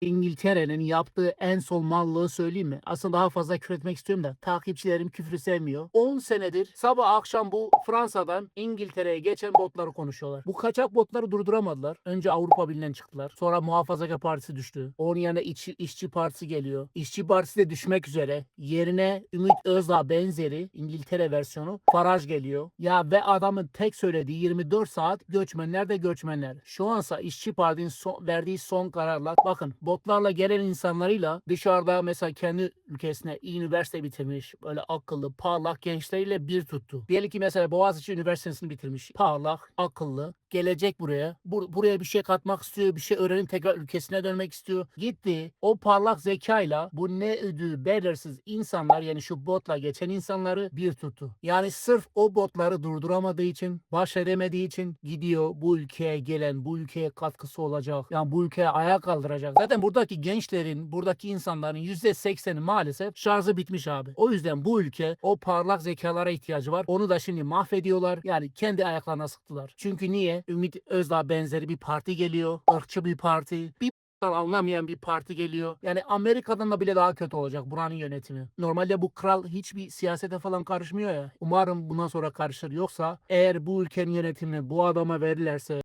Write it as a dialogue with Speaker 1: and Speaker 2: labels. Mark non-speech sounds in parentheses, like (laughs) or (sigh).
Speaker 1: İngiltere'nin yaptığı en son mallığı söyleyeyim mi? Aslında daha fazla küfür etmek istiyorum da takipçilerim küfrü sevmiyor. 10 senedir sabah akşam bu Fransa'dan İngiltere'ye geçen botları konuşuyorlar. Bu kaçak botları durduramadılar. Önce Avrupa Birliği'nden çıktılar. Sonra Muhafazakar Partisi düştü. Onun yanına İşçi, İşçi Partisi geliyor. İşçi Partisi de düşmek üzere. Yerine Ümit Özdağ benzeri İngiltere versiyonu Faraj geliyor. Ya ve adamın tek söylediği 24 saat göçmenler de göçmenler. Şu ansa İşçi Parti'nin son- verdiği son kararla bakın botlarla gelen insanlarıyla dışarıda mesela kendi ülkesine iyi üniversite bitirmiş böyle akıllı parlak gençleriyle bir tuttu. Diyelim ki mesela Boğaziçi Üniversitesi'ni bitirmiş. Parlak, akıllı, gelecek buraya. Bur- buraya bir şey katmak istiyor, bir şey öğrenip tekrar ülkesine dönmek istiyor. Gitti. O parlak zekayla bu ne ödüğü belirsiz insanlar yani şu botla geçen insanları bir tuttu. Yani sırf o botları durduramadığı için, baş edemediği için gidiyor bu ülkeye gelen, bu ülkeye katkısı olacak. Yani bu ülkeye ayağa kaldıracak. Zaten buradaki gençlerin, buradaki insanların %80'i maalesef şarjı bitmiş abi. O yüzden bu ülke o parlak zekalara ihtiyacı var. Onu da şimdi mahvediyorlar. Yani kendi ayaklarına sıktılar. Çünkü niye? Ümit Özdağ benzeri bir parti geliyor. ırkçı bir parti. Bir (laughs) anlamayan bir parti geliyor. Yani Amerika'dan da bile daha kötü olacak buranın yönetimi. Normalde bu kral hiçbir siyasete falan karışmıyor ya. Umarım bundan sonra karışır. Yoksa eğer bu ülkenin yönetimini bu adama verirlerse